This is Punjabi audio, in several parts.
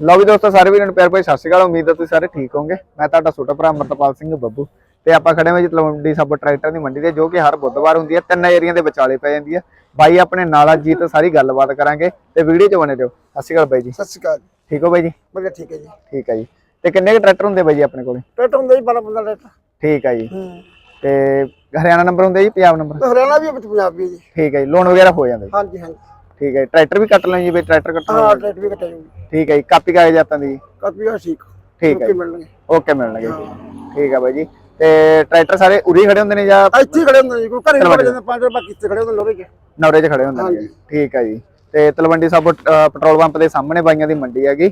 ਲਓ ਵੀ ਦੋਸਤੋ ਸਾਰੇ ਵੀਰਾਂ ਨੂੰ ਪਿਆਰ ਭਰੀ ਸਤਿ ਸ਼੍ਰੀ ਅਕਾਲ। ਉਮੀਦ ਹੈ ਤੁਸੀਂ ਸਾਰੇ ਠੀਕ ਹੋਵੋਗੇ। ਮੈਂ ਤੁਹਾਡਾ ਛੋਟਾ ਭਰਾ ਅਮਰਤਪਾਲ ਸਿੰਘ ਬੱਬੂ ਤੇ ਆਪਾਂ ਖੜੇ ਹਾਂ ਜੀ ਤਲਵੰਡੀ ਸਾਬੋ ਟਰੈਕਟਰ ਦੀ ਮੰਡੀ ਤੇ ਜੋ ਕਿ ਹਰ ਬੁੱਧਵਾਰ ਹੁੰਦੀ ਹੈ। ਤਿੰਨ ਏਰੀਆਂ ਦੇ ਵਿਚਾਲੇ ਪੈ ਜਾਂਦੀ ਹੈ। ਬਾਈ ਆਪਣੇ ਨਾਲਾ ਜੀਤ ਸਾਰੀ ਗੱਲਬਾਤ ਕਰਾਂਗੇ ਤੇ ਵੀਡੀਓ 'ਚ ਬਣੇ ਰਹੋ। ਸਤਿ ਸ਼੍ਰੀ ਅਕਾਲ ਬਾਈ ਜੀ। ਸਤਿ ਸ਼੍ਰੀ ਅਕਾਲ। ਠੀਕ ਹੋ ਬਾਈ ਜੀ? ਵਧੀਆ ਠੀਕ ਹੈ ਜੀ। ਠੀਕ ਹੈ ਜੀ। ਤੇ ਕਿੰਨੇ ਕੁ ਟਰੈਕਟਰ ਹੁੰਦੇ ਬਾਈ ਜੀ ਆਪਣੇ ਕੋਲੇ? ਟਰੈਕਟਰ ਹੁੰਦਾ ਜੀ 12 15 ਟਰੈਕਟਰ। ਠੀਕ ਹੈ ਜੀ। ਤੇ ਹਰਿਆਣਾ ਨੰਬਰ ਹੁੰਦੇ ਜੀ ਪੰਜਾਬ ਨੰਬਰ? ਹਰਿਆਣਾ ਵੀ ਪੰਜਾਬ ਵੀ ਜੀ। ਠੀਕ ਹੈ ਜੀ। ਲੋਨ ਵਗੈਰਾ ਹੋ ਜਾਂਦਾ ਜੀ? ਹਾਂਜੀ ਹਾਂਜੀ। ਠੀਕ ਹੈ ਜੀ। ਟਰੈਕਟਰ ਵੀ ਕੱਟ ਲੈਣ ਜੀ ਬਈ ਟਰੈਕਟਰ ਕੱਟ ਹਾਂ ਟਰੈਕਟਰ ਵੀ ਕੱਟਿਆ ਜੀ। ਠੀਕ ਹੈ ਜੀ ਕਾਪੀ ਕਾਗਜ਼ਾਤਾਂ ਦੀ? ਕਾਪੀ ਆ ਠੀਕ। ਠੀਕ ਹੈ ਮਿਲਣਗੇ। ਓਕੇ ਮਿਲਣਗੇ ਠੀਕ ਹੈ ਬਾਈ ਜੀ। ਤੇ ਟਰੈਕਟਰ ਸਾਰੇ ਉਰੀ ਖੜੇ ਹੁੰਦੇ ਨੇ ਜਾਂ ਆ ਇੱਥੇ ਹੀ ਖੜੇ ਹੁੰਦੇ ਜੀ ਕੋਈ ਘਰੇ ਨਹੀਂ ਜਾਂਦੇ ਪੰਜ ਰੁਪਏ ਬਾਕੀ ਇੱਥੇ ਖੜੇ ਹੁੰਦੇ ਲੋਰੇ ਕੇ। ਨੌਰੇ 'ਚ ਖੜੇ ਹੁੰਦੇ ਨੇ ਠੀਕ ਹੈ ਜੀ। ਤੇ ਤਲਵੰਡੀ ਸਾਬੋ ਅ, ਪੈਟਰੋਲ ਪੰਪ ਦੇ ਸਾਹਮਣੇ ਬਾਈਆਂ ਦੀ ਮੰਡੀ ਹੈਗੀ।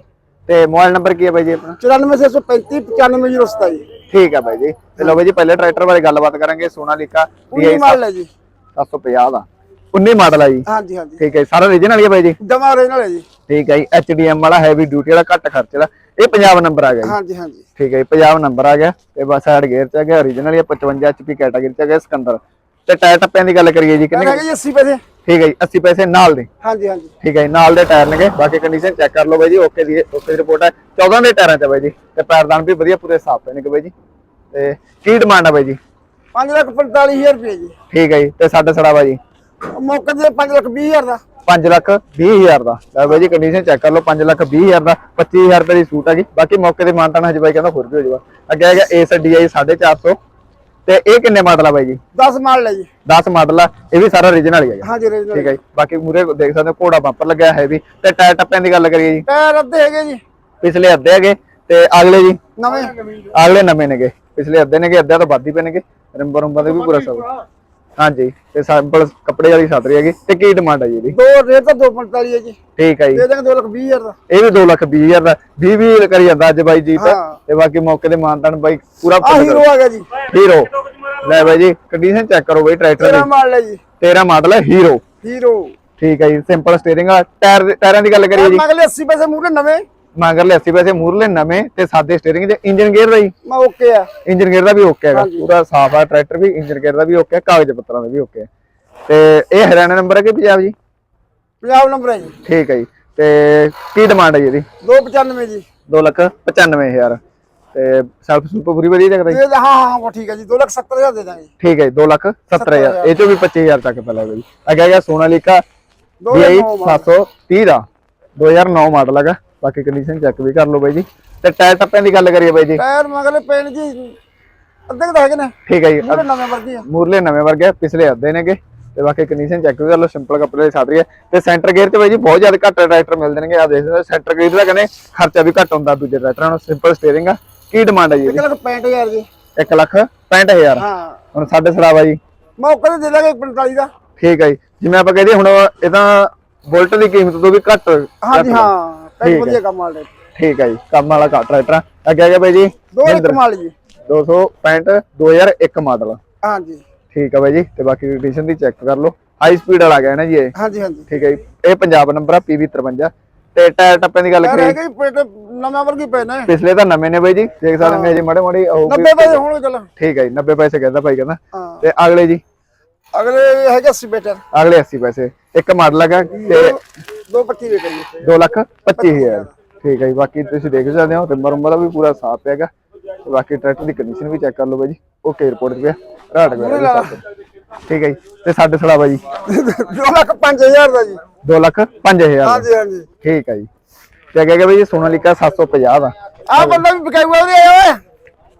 ਤੇ ਮੋਬਾਈਲ ਨੰਬਰ ਕੀ ਹੈ ਬਾਈ ਜੀ ਆਪਣਾ? 94635 95027 ਠੀਕ ਹੈ ਬਾਈ ਜੀ। ਤੇ ਲਓ ਬਾਈ ਜੀ ਪਹਿਲੇ ਟਰੈਕਟਰ ਬਾਰੇ ਗੱਲਬਾਤ ਕਰਾਂਗੇ ਸੋਨਾਲੀਕਾ ਪੂਰੀ ਮਾਲ ਹੈ ਜੀ। 750 ਦਾ। 19 ਮਾਡਲ ਆ ਜੀ। ਹਾਂਜੀ ਹਾਂਜੀ। ਠੀਕ ਹੈ ਜੀ ਸਾਰਾ ਰੀਜਨਲ ਹੀ ਹੈ ਬਾਈ ਜੀ? ਦਮਾ ਨਾਲ ਹੈ ਜੀ। ਠੀਕ ਹੈ ਜੀ ਐਚਡੀਐਮ ਵਾਲਾ ਹੈਵੀ ਡਿਊਟੀ ਵਾਲਾ ਘੱਟ ਖਰਚੇ ਦਾ ਇਹ ਪੰਜਾਬ ਨੰਬਰ ਆ ਗਿਆ ਜੀ। ਹਾਂਜੀ ਹਾਂਜੀ। ਠੀਕ ਹੈ ਜੀ ਪੰਜਾਬ ਨੰਬਰ ਆ ਗਿਆ ਤੇ ਬਸ ਸਾਈਡ ਗੇਅਰ ਚ ਆ ਗਿਆ ਓਰੀਜਨਲ ਹੀ ਆ, 55 ਐਚਪੀ ਕੈਟਾਗਰੀ ਚ ਆ ਗਿਆ ਸਿਕੰਦਰ। ਤੇ ਟਾਇਰ ਟੱਪਿਆਂ ਦੀ ਗੱਲ ਕਰੀਏ ਜੀ ਕਿੰਨੇ ਹੈਗਾ ਜੀ 80 ਪੈਸੇ। ਠੀਕ ਹੈ ਜੀ 80 ਪੈਸੇ ਨਾਲ ਦੇ। ਹਾਂਜੀ ਹਾਂਜੀ। ਠੀਕ ਹੈ ਜੀ ਨਾਲ ਦੇ ਟਾਇਰ ਨੇਗੇ ਬਾਕੀ ਕੰਡੀਸ਼ਨ ਚੈੱਕ ਕਰ ਲਓ ਬਾਈ ਜੀ ਓਕੇ ਦੀ ਓਕੇ ਦੀ ਰਿਪੋਰਟ ਹੈ। 14 ਦੇ ਟਾਇਰਾਂ ਆ ਬਾਈ ਜੀ ਤੇ ਪੈਰਦਾਨ ਵੀ ਵਧੀਆ ਪੂਰੇ ਸਾਫ਼ ਪਏ ਨੇ ਬਾਈ ਜੀ। ਤੇ ਕੀ ਡਿਮਾਂਡ ਆ ਬਾਈ ਜੀ? 5 ਲੱਖ 45000 ਰੁਪਏ ਜੀ। ਠੀਕ ਹੈ ਜੀ ਤੇ ਸਾਡੇ ਸੜਾ ਬਾਈ ਮੌਕੇ ਤੇ 5 ਲੱਖ 20000 ਦਾ। 5 ਲੱਖ 20000 ਦਾ। ਲੈ ਬਾਈ ਜੀ ਕੰਡੀਸ਼ਨ ਚੈੱਕ ਕਰ ਲਓ 5 ਲੱਖ 20000 ਦਾ। 25000 ਰੁਪਏ ਦੀ ਸੂਟ ਹੈਗੀ। ਬਾਕੀ ਮੌਕੇ ਤੇ ਮਾਨਤਾਨਾ ਹਜੇ ਬਾਈ ਕਹਿੰਦਾ ਹੋਰ ਵੀ ਹੋ ਜਾਊਗਾ। ਅੱਗੇ ਹੈਗਾ ਏਸ ਡੀਆਈ 450 ਤੇ ਇਹ ਕਿੰਨੇ ਮਾਡਲ ਆ ਬਾਈ ਜੀ? 10 ਮਾਲ ਲੈ ਜੀ। 10 ਮਾਡਲ ਆ। ਇਹ ਵੀ ਸਾਰਾ ਓਰੀਜਨਲ ਹੀ ਹੈਗਾ। ਹਾਂਜੀ ਰੀਜਨਲ ਠੀਕ ਹੈ। ਜੀ। ਬਾਕੀ ਮੂਰੇ ਦੇਖ ਸਕਦੇ ਹੋ ਘੋੜਾ ਬੰਪਰ ਲੱਗਿਆ ਹੈ ਵੀ। ਤੇ ਟਾਇਰ ਟੱਪਿਆਂ ਦੀ ਗੱਲ ਕਰੀਏ ਜੀ। ਟਾਇਰ ਅੱਧੇ ਹੈਗੇ ਜੀ। ਪਿਛਲੇ ਅੱਧੇ ਹੈਗੇ। ਤੇ ਅਗਲੇ ਜੀ? ਨਵੇਂ। ਅਗਲੇ ਨਵੇਂ ਨੇਗੇ। ਪਿਛਲੇ ਅੱਧੇ ਨੇਗੇ ਅੱਧਿਆਂ ਤੋਂ ਵੱਧ ਹੀ ਪੈਣਗੇ ਰਿੰਬਰ ਰੁੰਬਾਂ ਦੇ ਵੀ ਪੂਰਾ ਸਭ ਹਾਂਜੀ ਤੇ ਸੈਂਪਲ ਕੱਪੜੇ ਵਾਲੀ ਛਤਰੀ ਹੈਗੀ ਤੇ ਕੀ ਡਿਮਾਂਡ ਹੈ ਜੀ ਇਹਦੀ? ਦੋ ਰੇਟ ਤਾਂ 245 ਹੈ ਜੀ। ਠੀਕ ਹੈ ਜੀ। ਦੇ ਦਾਂਗੇ 2 ਲੱਖ 20000 ਦਾ। ਇਹ ਵੀ 2 ਲੱਖ 20 ਹਜ਼ਾਰ ਦਾ 20 20 ਕਰੀ ਜਾਂਦਾ ਅੱਜ ਬਾਈ ਜੀ ਤਾਂ ਹਾਂ। ਤੇ ਬਾਕੀ ਮੌਕੇ ਤੇ ਮਾਨਤਾਨ ਬਾਈ ਪੂਰਾ ਆ ਹੀਰੋ ਆ ਗਿਆ ਜੀ। ਹੀਰੋ ਲੈ ਬਾਈ ਜੀ ਕੰਡੀਸ਼ਨ ਚੈੱਕ ਕਰੋ ਬਾਈ ਟਰੈਕਟਰ ਤੇਰਾ ਦੀ। ਮਾਲ ਲੈ ਜੀ। 13 ਮਾਡਲ ਹੈ ਹੀਰੋ ਹੀਰੋ ਠੀਕ ਹੈ ਜੀ ਸਿੰਪਲ ਸਟੀਅਰਿੰਗ ਆ। ਟਾਇਰ ਟਾਇਰਾਂ ਦੀ ਗੱਲ ਕਰੀਏ ਜੀ। ਮਗਲੇ 80 ਪੈਸੇ ਮੂਰੇ ਨਵੇਂ। ਮਗਰਲੇ 80 ਪੈਸੇ ਮੂਰਲੇ ਨਵੇਂ ਤੇ ਸਾਦੇ ਸਟੀਅਰਿੰਗ ਦੇ ਇੰਜਨ ਗੇਅਰ ਦਾ ਜੀ ਮੈਂ ਓਕੇ ਆ। ਇੰਜਨ ਗੇਅਰ ਦਾ ਵੀ ਓਕੇ ਹੈਗਾ। ਪੂਰਾ ਸਾਫ਼ ਆ ਟਰੈਕਟਰ ਵੀ ਇੰਜਨ ਗੇਅਰ ਦਾ ਵੀ ਓਕੇ ਹੈ ਕਾਗਜ਼ ਪੱਤਰਾਂ ਦਾ ਵੀ ਓਕੇ ਹੈ ਤੇ ਇਹ ਹਰਿਆਣਾ ਨੰਬਰ ਹੈ ਕਿ ਪੰਜਾਬ ਜੀ? ਪੰਜਾਬ ਨੰਬਰ ਹੈ ਜੀ। ਠੀਕ ਹੈ ਜੀ। ਤੇ ਕੀ ਡਿਮਾਂਡ ਹੈ ਜੀ ਇਹਦੀ? 295 ਜੀ। 2 ਲੱਖ 95000 ਤੇ ਸੈਲਫ ਸੁਲਪ ਪੂਰੀ ਵਧੀਆ ਜਗਦਾ ਜੀ? ਹਾਂ ਹਾਂ ਹਾਂ ਉਹ ਠੀਕ ਹੈ ਜੀ। 2 ਲੱਖ 70000 ਦੇ ਦਾਂਗੇ। ਠੀਕ ਹੈ 2 ਲੱਖ 70000 ਇਹ ਚੋਂ ਵੀ 25000 ਤੱਕ ਪੈ ਲੱਗਾ ਜੀ। ਅੱਗੇ ਹੈਗਾ ਸੋਨਾਲੀਕਾ ਦੋ DI ਨੌ ਮਾਡਲ। 730 ਦਾ। 2009 ਮਾਡਲ ਹੈਗਾ। ਬਾਕੀ ਕੰਡੀਸ਼ਨ ਚੈੱਕ ਵੀ ਕਰ ਲਓ ਬਾਈ ਜੀ। ਤੇ ਟਾਇਰ ਟੱਪਿਆਂ ਦੀ ਗੱਲ ਕਰੀਏ ਬਾਈ ਜੀ। ਟਾਇਰ ਮਗਲੇ ਪੈਣ ਜੀ ਅੱਧੇ ਤਾਂ ਹੈਗੇ ਨੇ। ਠੀਕ ਹੈ ਜੀ। ਨਵੇਂ ਵਰਗੀ ਆ। ਮੂਰਲੇ ਨਵੇਂ ਵਰਗੇ ਪਿਛਲੇ ਅੱਧੇ ਨੇਗੇ। ਤੇ ਬਾਕੀ ਕੰਡੀਸ਼ਨ ਚੈੱਕ ਵੀ ਕਰ ਲਓ ਸਿੰਪਲ ਕੱਪੜੇ ਦੀ ਸਾਦਰੀ ਹੈ ਤੇ ਸੈਂਟਰ ਗੇਅਰ ਤੇ ਬਾਈ ਜੀ ਬਹੁਤ ਜ਼ਿਆਦਾ ਘੱਟ ਟਰੈਕਟਰ ਮਿਲਦੇ ਨੇਗੇ ਆ ਦੇਖਦੇ ਹੋ ਸੈਂਟਰ ਗੇਅਰ ਦਾ ਕਹਿੰਦੇ ਖਰਚਾ ਵੀ ਘੱਟ ਹੁੰਦਾ ਦੂਜੇ ਟਰੈਕਟਰਾਂ ਨਾਲੋਂ। ਸਿੰਪਲ ਸਟੀਅਰਿੰਗ ਆ। ਕੀ ਡਿਮਾਂਡ ਹੈ ਜੀ 1 ਲੱਖ 65000 ਜੀ। 1 ਲੱਖ 65000 ਹਾਂ। ਹੁਣ ਸਾਡੇ ਸੜਾਵਾ ਜੀ ਮੌਕੇ ਤੇ ਦੇ ਦਾਂਗੇ 45 ਦਾ। ਠੀਕ ਹੈ ਜੀ। ਜਿਵੇਂ ਆਪਾਂ ਕਹਦੇ ਹੁਣ ਇਹ ਤਾਂ ਬੁਲਟ ਦੀ ਕੀਮਤ ਤੋਂ ਵੀ ਘੱਟ ਹਾਂਜੀ ਹਾਂ। ਹੈ। ਵਧੀਆ ਕੰਮ ਵਾਲੇ। ਠੀਕ ਹੈ ਜੀ ਕੰਮ ਵਾਲਾ ਘੱਟ ਟਰੈਕਟਰ। ਆ। ਅੱਗੇ ਆ ਗਿਆ ਬਾਈ ਜੀ ਦੋ ਇੱਕ ਮਾਲ ਜੀ। 265 2001 ਮਾਡਲ। ਹਾਂਜੀ। ਠੀਕ ਹੈ ਬਾਈ ਜੀ ਤੇ ਬਾਕੀ ਕੰਡੀਸ਼ਨ ਦੀ ਚੈੱਕ ਕਰ ਲਓ। ਹਾਈ ਸਪੀਡ ਵਾਲਾ ਗਿਆ ਨਾ ਜੀ ਇਹ। ਹਾਂਜੀ ਹਾਂਜੀ। ਠੀਕ ਹੈ ਜੀ ਇਹ ਪੰਜਾਬ ਨੰਬਰ ਆ PV 53 ਤੇ ਟਾਇਰ ਟੱਪਿਆਂ ਦੀ ਗੱਲ ਨਵੇਂ ਵਰਗੀ ਪਏ ਨੇ। ਪਿਛਲੇ ਤਾਂ ਨਵੇਂ ਨੇ ਬਾਈ ਜੀ ਦੇਖ ਸਕਦੇ ਨੇ ਜੀ ਮਾੜੇ ਮਾੜੇ ਉਹ ਵੀ 90 ਪੈਸੇ ਹੋਣਗੇ ਚੱਲ। ਠੀਕ ਹੈ ਜੀ 90 ਪੈਸੇ ਕਹਿੰਦਾ ਭਾਈ ਕਹਿੰਦਾ। ਤੇ ਅਗਲੇ ਜੀ ਅਗਲੇ ਹੈਗੇ 80 ਬੇਟਰ ਅਗਲੇ 80 ਪੈਸੇ। ਇੱਕ ਮਾਡਲ ਹੈਗਾ ਤੇ 225 ਦੇ ਕਰੀਏ 2 ਲੱਖ 25000 ਠੀਕ ਹੈ ਜੀ ਬਾਕੀ ਤੁਸੀਂ ਦੇਖ ਸਕਦੇ ਹੋ ਰਿੰਬਰ ਰੁੰਬਰ ਦਾ ਵੀ ਪੂਰਾ ਸਾਫ਼ ਹੈਗਾ। ਤੇ ਬਾਕੀ ਟਰੈਕਟਰ ਦੀ ਕੰਡੀਸ਼ਨ ਵੀ ਚੈੱਕ ਕਰ ਲਓ ਬਾਈ ਜੀ। ਓਕੇ ਰਿਪੋਰਟ ਪਿਆ। ਰਾਟ ਗਿਆ ਠੀਕ ਹੈ ਜੀ ਤੇ ਸਾਡੇ ਸੜਾ ਬਾਈ ਜੀ। 2 ਲੱਖ 5000 ਦਾ ਜੀ। 2 ਲੱਖ 5000 ਹਾਂਜੀ ਹਾਂਜੀ। ਠੀਕ ਹੈ ਜੀ। ਤੇ ਅੱਗੇ ਹੈਗਾ ਬਾਈ ਸੋਨਾਲੀਕਾ 750 ਦਾ। ਆ ਬੰਦਾ ਵੀ ਬਕਾਈ ਹੋਇਆ ਉਹਦੇ ਆਇਆ ਓਏ।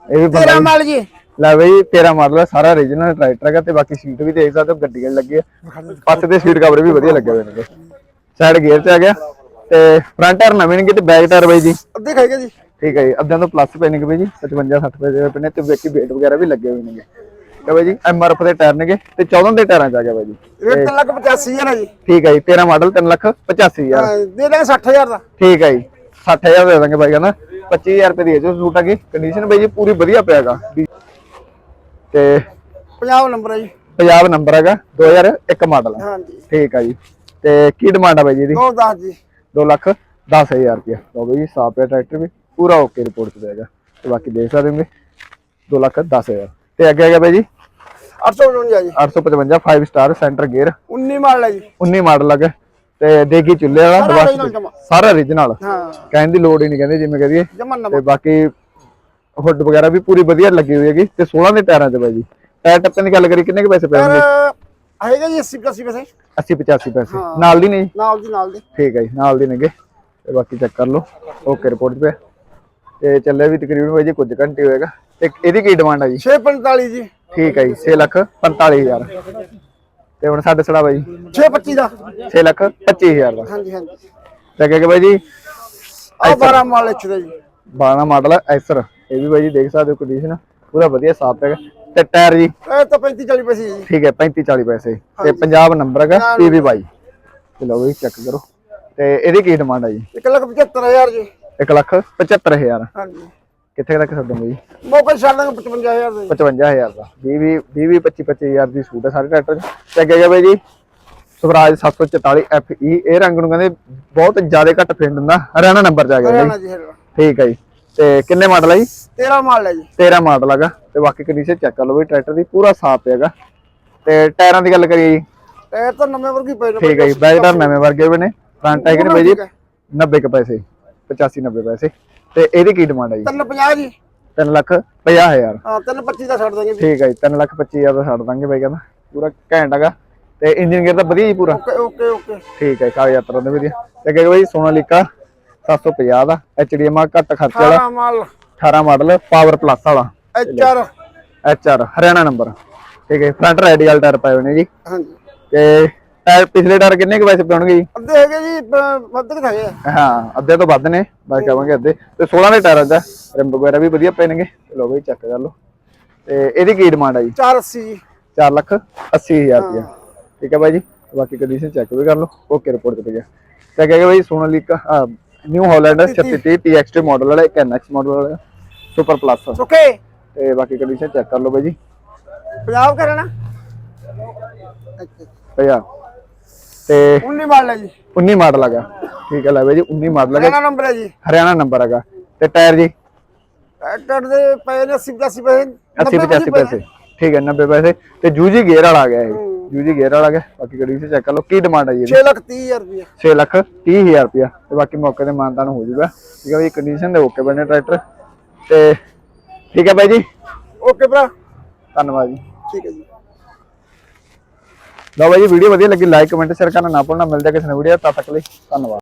ਇਹ ਵੀ ਬੰਦਾ ਤੇਰਾ ਮਾਲ ਜੀ। ਲੈ ਬਈ ਤੇਰਾ ਮਾਡਲ ਹੈ ਸਾਰਾ origignal ਟਰੈਕਟਰ ਹੈਗਾ ਤੇ ਬਾਕੀ ਸੀਟ ਵੀ ਦੇਖ ਸਕਦੇ ਹੋ ਗੱਡੀਆਂ ਲੱਗੀ ਆ ਪਾਸੇ ਤੇ ਸੀਟ ਕਵਰ ਵੀ ਵਧੀਆ ਲੱਗੇ ਹੋਏ ਨੇ ਸਾਈਡ ਗੇਅਰ ਤੇ ਆ ਗਿਆ ਤੇ ਫਰੰਟ ਟਾਇਰ ਨਵੇਂ ਨੇ ਤੇ ਬੈਕ ਟਾਇਰ ਬਾਈ ਜੀ। ਅੱਧੇ ਖਾਏਗਾ ਜੀ। ਠੀਕ ਹੈ ਜੀ ਅੱਧਿਆਂ ਤੋਂ ਪਲੱਸ ਕਿ ਬਾਈ ਜੀ 55 60 ਪੈ ਦੇ ਪੈਣੇ ਤੇ ਵੇਖੀ ਵੇਟ ਵਗੈਰਾ ਵੀ ਲੱਗੇ ਹੋਏ ਨੇਗੇ ਤੇ ਬਾਈ ਜੀ ਐਮਆਰਐਫ ਦੇ ਟਾਇਰ ਨੇਗੇ ਤੇ 14 ਦੇ ਟਾਇਰਾਂ ਚ ਆ ਗਿਆ ਬਾਈ ਜੀ। ਰੇਟ 3 ਲੱਖ 85000 ਹੈ ਜੀ। ਠੀਕ ਹੈ ਜੀ ਤੇਰਾ ਮਾਡਲ 3 ਲੱਖ 85000 ਹਾਂ, ਦੇ ਦਾਂਗੇ 60000 ਦਾ। ਠੀਕ ਹੈ ਜੀ 60000 ਦੇ ਦਾਂਗੇ ਬਾਈ ਕਹਿੰਦਾ 25000 ਰੁਪਏ ਦੀ ਇਹ ਜੋ ਸੂਟ ਹੈਗੀ। ਕੰਡੀਸ਼ਨ ਬਾਈ ਜੀ ਪੂਰੀ ਵਧੀਆ ਪਿਆਗਾ ਤੇ ਪੰਜਾਬ ਨੰਬਰ ਹੈ ਜੀ। ਪੰਜਾਬ ਨੰਬਰ ਹੈਗਾ 2001 ਮਾਡਲ ਹੈ। ਹਾਂਜੀ। ਠੀਕ ਆ ਜੀ। ਤੇ ਕੀ ਡਿਮਾਂਡ ਆ ਬਾਈ ਜੀ ਇਹਦੀ? 2 10 ਜੀ। 2 ਲੱਖ 10000 ਰੁਪਇਆ। ਲਓ ਬਾਈ ਜੀ ਸਾਫ਼ ਹੈ ਟਰੈਕਟਰ ਵੀ ਪੂਰਾ ਓਕੇ ਰਿਪੋਰਟ ਤੇ ਦੇਗਾ ਤੇ ਬਾਕੀ ਦੇਖ ਸਕਦੇ ਹੋਗੇ 2 ਲੱਖ 10000 ਤੇ ਅੱਗੇ ਹੈਗਾ ਬਾਈ ਜੀ? 859 ਜੀ। 855 5 ਸਟਾਰ ਸੈਂਟਰ ਗੇਅਰ 19 ਮਾਡਲ ਹੈ ਜੀ। 19 ਮਾਡਲ ਹੈਗਾ ਤੇ ਦੇਗੀ ਚੁੱਲ੍ਹੇ ਵਾਲਾ ਸਾਰਾ origignal ਹਾਂ। ਕਹਿਣ ਦੀ ਲੋੜ ਹੀ ਨਹੀਂ ਕਹਿੰਦੇ ਜਿਵੇਂ ਕਹਦੀਏ ਤੇ ਬਾਕੀ ਹੁੱਡ ਵਗੈਰਾ ਵੀ ਪੂਰੀ ਵਧੀਆ ਲੱਗੀ ਹੋਈ ਹੈਗੀ ਤੇ 16 ਦੇ ਟਾਇਰਾਂ 'ਚ ਬਾਈ ਜੀ। ਟਾਇਰ ਟੱਪੇ ਦੀ ਗੱਲ ਕਰੀ ਕਿੰਨੇ ਕੁ ਪੈਸੇ ਪੈਣਗੇ? ਹੈਗਾ ਜੀ 80 85 ਪੈਸੇ। 80 85 ਪੈਸੇ। ਨਾਲ ਦੀ ਨਹੀਂ? ਨਾਲ ਦੀ ਨਾਲ ਦੇ। ਠੀਕ ਹੈ ਜੀ ਨਾਲ ਦੀ ਨੇਗੇ ਤੇ ਬਾਕੀ ਚੈੱਕ ਕਰ ਲਓ। ਓਕੇ ਰਿਪੋਰਟ ਤੇ ਤੇ ਚੱਲੇ ਵੀ ਤਕਰੀਬਨ ਬਾਈ ਜੀ ਕੁਝ ਘੰਟੇ ਹੋਏਗਾ ਤੇ ਇਹਦੀ ਕੀ ਡਿਮਾਂਡ ਹੈ ਜੀ? 645 ਜੀ। ਠੀਕ ਹੈ ਜੀ 6 ਲੱਖ 45000 ਤੇ ਹੁਣ ਸਾਡੇ ਸੜਾ ਬਾਈ? 625 ਦਾ। 6 ਲੱਖ 25000 ਦਾ। ਹਾਂਜੀ ਹਾਂਜੀ। ਅੱਗੇ ਬਾਈ ਜੀ? ਆ 12 ਮਾਲ ਇੱਥੇ ਦਾ ਜੀ। 12 ਮਾਡਲ ਐਸਰ ਇਹ ਵੀ ਬਾਈ ਜੀ ਦੇਖ ਸਕਦੇ ਹੋ ਕੰਡੀਸ਼ਨ ਪੂਰਾ ਵਧੀਆ ਸਾਫ਼ ਹੈਗਾ। ਤੇ ਟਾਇਰ ਜੀ? ਇਹ ਤਾਂ 35 40 ਪੈਸੇ ਜੀ। ਠੀਕ ਹੈ 35 40 ਪੈਸੇ। ਤੇ ਪੰਜਾਬ ਨੰਬਰ ਹੈਗਾ ਪੀਵੀ ਬਾਈ ਚਲੋ ਬਈ ਚੈੱਕ ਕਰੋ। ਤੇ ਇਹਦੀ ਕੀ ਡਿਮਾਂਡ ਹੈ ਜੀ? 1 ਲੱਖ 75000 ਜੀ। 1 ਲੱਖ 75000 ਹਾਂਜੀ। ਕਿੱਥੇ ਤੱਕ ਛੱਡੋਗੇ ਜੀ? ਮੌਕੇ ਛੱਡ ਦਾਂਗੇ 55000 ਦਾ ਜੀ। 55000 ਦਾ। 20 20 20 25 25000 ਦੀ ਸੂਟ ਹੈ ਸਾਰੇ ਟਰੈਕਟਰ ਤੇ ਅੱਗੇ ਬਾਈ ਜੀ ਸਵਰਾਜ 744 FE ਇਹ ਰੰਗ ਨੂੰ ਕਹਿੰਦੇ ਬਹੁਤ ਜ਼ਿਆਦਾ ਘੱਟ ਫਿੰਡ ਹੁੰਦਾ। ਹਰਿਆਣਾ ਨੰਬਰ ਆ ਗਿਆ ਜੀ ਠੀਕ ਹੈ ਜੀ। ਤੇ ਕਿੰਨੇ ਮਾਡਲ ਹੈ ਜੀ? 13 ਮਾਲ ਹੈ ਜੀ। 13 ਮਾਡਲ ਹੈਗਾ। ਤੇ ਬਾਕੀ ਕੰਡੀਸ਼ਨ ਚੈੱਕ ਕਰ ਲਓ ਵੀ ਟਰੈਕਟਰ ਦੀ ਪੂਰਾ ਸਾਫ਼ ਹੈਗਾ। ਤੇ ਟਾਇਰਾਂ ਦੀ ਗੱਲ ਕਰੀਏ ਜੀ। ਟਾਇਰ ਤਾਂ ਨਵੇਂ ਵਰਗੀ ਪਏ ਨੇ ਠੀਕ ਹੈ ਜੀ ਬੈਕ ਟਾਇਰ ਨਵੇਂ ਵਰਗੇ ਹੋਏ ਨੇ। ਫਰੰਟ ਟਾਇਰ ਨੇ ਜੀ? ਠੀਕ ਹੈ। 90 ਕੁ ਪੈਸੇ 85 90 ਪੈਸੇ। ਤੇ ਇਹਦੀ ਕੀ ਡਿਮਾਂਡ ਹੈ ਜੀ? 350 ਜੀ। 3 ਲੱਖ 50000 ਹਾਂ 325 ਦਾ ਛੱਡ ਦਾਂਗੇ ਠੀਕ ਹੈ ਜੀ 3 ਲੱਖ 25000 ਦਾ ਛੱਡ ਦਾਂਗੇ ਬਾਈ ਕਹਿੰਦਾ। ਪੂਰਾ ਘੈਂਟ ਹੈਗਾ। ਤੇ ਇੰਜਨ ਗੇਅਰ ਤਾਂ ਵਧੀਆ ਜੀ ਪੂਰਾ। Okay okay okay. ਠੀਕ ਹੈ ਕਾਗਜ਼ ਯਾਤਰਾ ਦੇ ਵਧੀਆ। ਤੇ ਅੱਗੇ ਬਾਈ ਸੋਨਾਲੀਕਾ। 750 ਦਾ HDMI ਘੱਟ ਖਰਚੇ ਵਾਲਾ 18 ਮਾਲ। 18 ਮਾਡਲ ਪਾਵਰ ਪਲੱਸ ਵਾਲਾ। ਐਚਆਰ HR ਹਰਿਆਣਾ ਨੰਬਰ ਠੀਕ ਹੈ ਫਰੰਟ ਰੈਡੀਅਲ ਟਾਇਰ ਪਾਏ ਹੋਏ ਨੇ ਜੀ। ਹਾਂਜੀ। ਤੇ ਟਾਇਰ ਪਿਛਲੇ ਟਾਇਰ ਕਿੰਨੇ ਕੁ ਪੈਸੇ ਪੈਣਗੇ ਜੀ? ਅੱਧੇ ਹੈਗੇ ਜੀ ਵੱਧ ਕਿ ਹੈਗੇ ਹਾਂ ਅੱਧੇ ਤੋਂ ਵੱਧ ਨੇ ਬਾਕੀ ਕਹਾਂਗੇ ਅੱਧੇ। ਤੇ 16 ਦੇ ਟਾਇਰ ਦਾ ਰਿਮ ਵਗੈਰਾ ਵੀ ਵਧੀਆ ਪੈਣਗੇ ਚਲੋ ਬਈ ਚੈੱਕ ਕਰ ਲਓ। ਤੇ ਇਹਦੀ ਕੀ ਡਿਮਾਂਡ ਆ ਜੀ? 480 ਜੀ। 4 ਲੱਖ 80000 ਰੁਪਇਆ। ਠੀਕ ਹੈ ਬਾਈ ਜੀ ਬਾਕੀ ਕੰਡੀਸ਼ਨ ਚੈੱਕ ਵੀ ਕਰ ਲਓ। ਓਕੇ ਰਿਪੋਰਟ ਤੇ ਗਿਆ ਤੇ ਅੱਗੇ ਬਾਈ Sonalika New Holland 3630 TXT model ਵਾਲਾ ਇੱਕ NX ਮਾਡਲ ਵਾਲਾ ਸੁਪਰ ਪਲੱਸ ਓਕੇ ਤੇ ਬਾਕੀ ਕੰਡੀਸ਼ਨ ਚੈੱਕ ਕਰ ਲਓ ਬਾਈ ਜੀ। ਪੰਜਾਬ ਕਰਨਾ ਭਈਆ ਤੇ 19 ਮਾਲ ਹੈ ਜੀ। 19 ਮਾਡਲ ਹੈਗਾ ਠੀਕ ਹੈ ਲੈ ਬਾਈ ਜੀ 19 ਮਾਡਲ ਹੈਗਾ ਕਿੰਨਾ ਨੰਬਰ ਹੈ ਜੀ। ਹਰਿਆਣਾ ਨੰਬਰ ਹੈਗਾ ਤੇ ਟਾਇਰ ਜੀ? ਟਰੈਕਟਰ ਦੇ ਪਏ ਨੇ 80 85 ਪੈਸੇ। 80 85 ਪੈਸੇ ਠੀਕ ਹੈ 90 ਪੈਸੇ। ਤੇ ਜੂਜੀ ਗੇਅਰ ਵਾਲਾ ਆ ਗਿਆ ਇਹ। ਜੂਜੀ ਗੇਅਰ ਵਾਲਾ ਗਿਆ ਬਾਕੀ ਕੰਡੀਸ਼ਨ ਚੈੱਕ ਕਰ ਲਓ ਕੀ ਡਿਮਾਂਡ ਹੈ ਜੀ ਇਹਦੀ? 6 ਲੱਖ 30 ਹਜ਼ਾਰ ਰੁਪਇਆ। 6 ਲੱਖ 30000 ਰੁਪਇਆ ਤੇ ਬਾਕੀ ਮੌਕੇ ਤੇ ਮਾਨਤਾਨ ਹੋ ਜਾਊਗਾ। ਠੀਕ ਹੈ ਬਈ ਕੰਡੀਸ਼ਨ ਦੇ ਓਕੇ ਬਣੇ ਟਰੈਕਟਰ ਤੇ ਠੀਕ ਹੈ ਬਾਈ ਜੀ। ਓਕੇ ਭਰਾ। ਧੰਨਵਾਦ ਜੀ। ਠੀਕ ਹੈ ਜੀ। ਲਓ ਬਾਈ ਜੀ ਵੀਡੀਓ ਵਧੀਆ ਲੱਗੀ ਲਾਈਕ ਕਮੈਂਟ ਸ਼ੇਅਰ ਕਰਨਾ ਨਾ ਭੁੱਲਣਾ। ਮਿਲਦੇ ਕਿਸੇ ਨਵੀਂ ਵੀਡੀਓ ਤਦ ਤੱਕ ਲਈ ਧੰਨਵਾਦ।